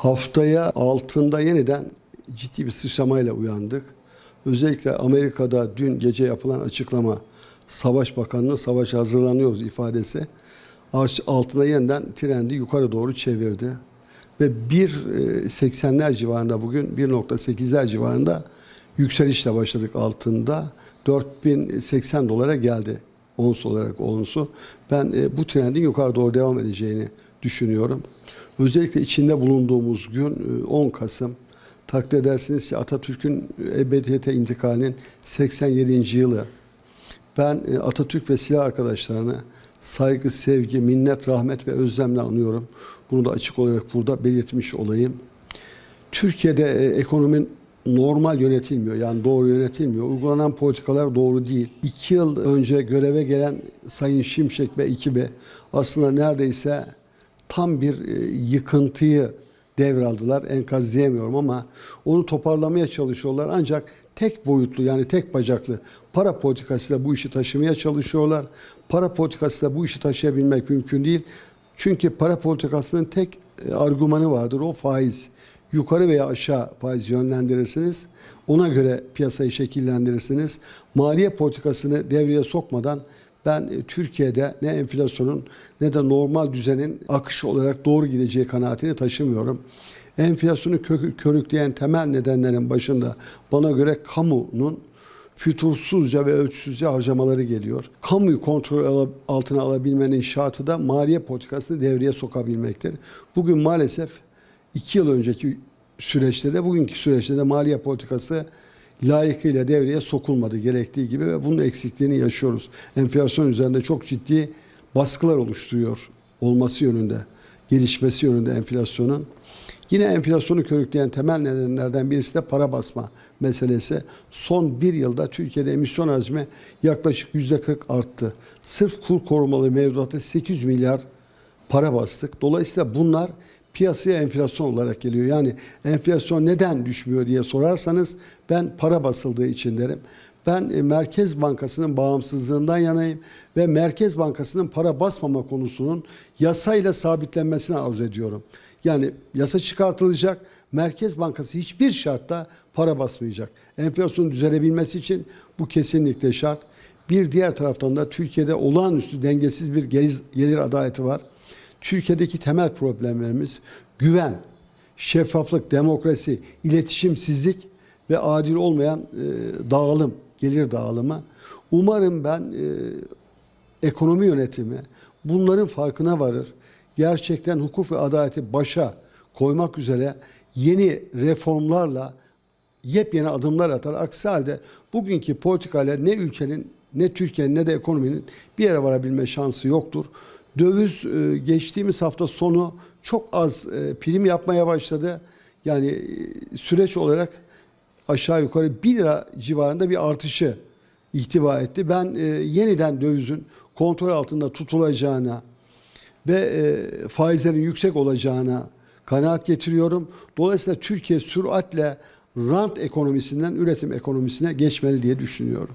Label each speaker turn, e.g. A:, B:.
A: Haftaya altında yeniden ciddi bir sıçramayla uyandık. Özellikle Amerika'da dün gece yapılan açıklama, Savaş Bakanlığı savaşa hazırlanıyoruz ifadesi altına yeniden trendi yukarı doğru çevirdi. Ve 1.80'ler civarında bugün 1.8'ler civarında yükselişle başladık altında. 4080 dolara geldi ons olarak onsu. Ben e, bu trendin yukarı doğru devam edeceğini düşünüyorum. Özellikle içinde bulunduğumuz gün e, 10 Kasım takdir edersiniz ki Atatürk'ün ebediyete intikalinin 87. yılı. Ben e, Atatürk ve silah arkadaşlarını saygı, sevgi, minnet, rahmet ve özlemle anıyorum. Bunu da açık olarak burada belirtmiş olayım. Türkiye'de e, ekonomi normal yönetilmiyor. Yani doğru yönetilmiyor. Uygulanan politikalar doğru değil. İki yıl önce göreve gelen Sayın Şimşek ve ekibi aslında neredeyse tam bir e, yıkıntıyı devraldılar. Enkaz diyemiyorum ama onu toparlamaya çalışıyorlar. Ancak tek boyutlu yani tek bacaklı para politikasıyla bu işi taşımaya çalışıyorlar. Para politikasıyla bu işi taşıyabilmek mümkün değil. Çünkü para politikasının tek e, argümanı vardır o faiz. Yukarı veya aşağı faiz yönlendirirsiniz. Ona göre piyasayı şekillendirirsiniz. Maliye politikasını devreye sokmadan ben e, Türkiye'de ne enflasyonun ne de normal düzenin akışı olarak doğru gideceği kanaatini taşımıyorum. Enflasyonu kö- körükleyen temel nedenlerin başında bana göre kamunun fütursuzca ve ölçüsüzce harcamaları geliyor. Kamuyu kontrol altına alabilmenin şartı da maliye politikasını devreye sokabilmektir. Bugün maalesef iki yıl önceki süreçte de bugünkü süreçte de maliye politikası layıkıyla devreye sokulmadı gerektiği gibi ve bunun eksikliğini yaşıyoruz. Enflasyon üzerinde çok ciddi baskılar oluşturuyor olması yönünde, gelişmesi yönünde enflasyonun. Yine enflasyonu körükleyen temel nedenlerden birisi de para basma meselesi. Son bir yılda Türkiye'de emisyon hacmi yaklaşık yüzde 40 arttı. Sırf kur korumalı mevduatta 800 milyar para bastık. Dolayısıyla bunlar piyasaya enflasyon olarak geliyor. Yani enflasyon neden düşmüyor diye sorarsanız ben para basıldığı için derim. Ben e, Merkez Bankası'nın bağımsızlığından yanayım ve Merkez Bankası'nın para basmama konusunun yasayla sabitlenmesini arzu ediyorum. Yani yasa çıkartılacak, Merkez Bankası hiçbir şartta para basmayacak. Enflasyonun düzelebilmesi için bu kesinlikle şart. Bir diğer taraftan da Türkiye'de olağanüstü dengesiz bir gelir, adaleti var. Türkiye'deki temel problemlerimiz güven, şeffaflık, demokrasi, iletişimsizlik ve adil olmayan e, dağılım, gelir dağılımı. Umarım ben e, ekonomi yönetimi bunların farkına varır. Gerçekten hukuk ve adaleti başa koymak üzere yeni reformlarla yepyeni adımlar atar. Aksi halde bugünkü politikayla ne ülkenin ne Türkiye'nin ne de ekonominin bir yere varabilme şansı yoktur. Döviz e, geçtiğimiz hafta sonu çok az e, prim yapmaya başladı. Yani e, süreç olarak aşağı yukarı 1 lira civarında bir artışı ihtiva etti. Ben yeniden dövizin kontrol altında tutulacağına ve faizlerin yüksek olacağına kanaat getiriyorum. Dolayısıyla Türkiye süratle rant ekonomisinden üretim ekonomisine geçmeli diye düşünüyorum.